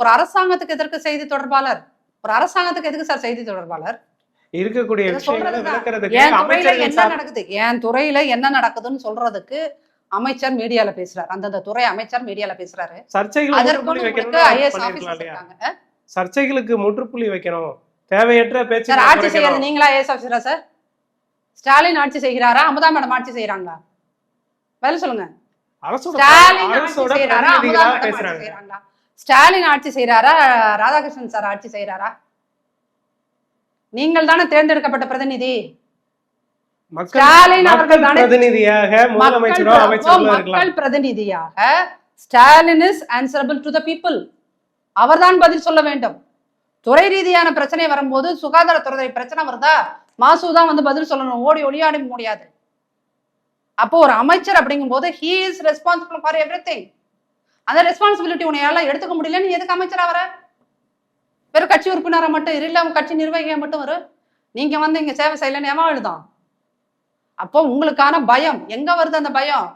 ஒரு அரசாங்கத்துக்கு எதற்கு செய்தி தொடர்பாளர்? ஒரு அரசாங்கத்துக்கு எதுக்கு சார் செய்தி தொடர்பாளர்? இருக்கக்கூடிய என்ன நடக்குது? என் துறையில என்ன நடக்குதுன்னு சொல்றதுக்கு அமைச்சர் மீடியால பேசுறாரு. அந்தந்த துறை அமைச்சர் மீடியால பேசுறாரு. சர்ச்சைகளுக்கு முற்றுப்புள்ளி வைக்கணும். தேவையற்ற பேச்சு சார் ஆட்சி செய்யறது நீங்களா ஐஏஎஸ் ஆபீசரா சார்? ஸ்டாலின் ஆட்சி செய்கிறாரா? அமுதா மேடம் ஆட்சி செய்யறாங்களா வேலை சொல்லுங்க. ஸ்டாலின் ஆட்சி செய்யறாரா அமுதா மேடம் ஆட்சி செய்யறாங்களா ஸ்டாலின் ஆட்சி செய்யறாரா ராதாகிருஷ்ணன் சார் ஆட்சி செய்யறாரா நீங்கள் தானே தேர்ந்தெடுக்கப்பட்ட பிரதிநிதி. ஸ்டாலின் அவர்கள் பிரதிநிதியாக மக்கள் Stalin is to the people அவர்தான் பதில் சொல்ல வேண்டும். துறை ரீதியான பிரச்சனை வரும்போது சுகாதாரத்துறை பிரச்சனை வருதா? மாசு தான் வந்து பதில் சொல்லணும். ஓடி ஒளியாடி முடியாது. அப்போ ஒரு அமைச்சர் அப்படிங்கும்போது he is responsible for every அந்த ரெஸ்பான்சிபிலிட்டி உன்னையால எடுத்துக்க முடியலன்னு எதுக்கு அமைச்சரா வர? வெறும் கட்சி உறுப்பினரை மட்டும் இரு, இல்ல கட்சி நிர்வாகியை மட்டும் வரும் நீங்க வந்து இங்க சேவை செய்யலன்னு ஏமா எழுதும் அப்போ உங்களுக்கான பயம் எங்க வருது அந்த பயம்?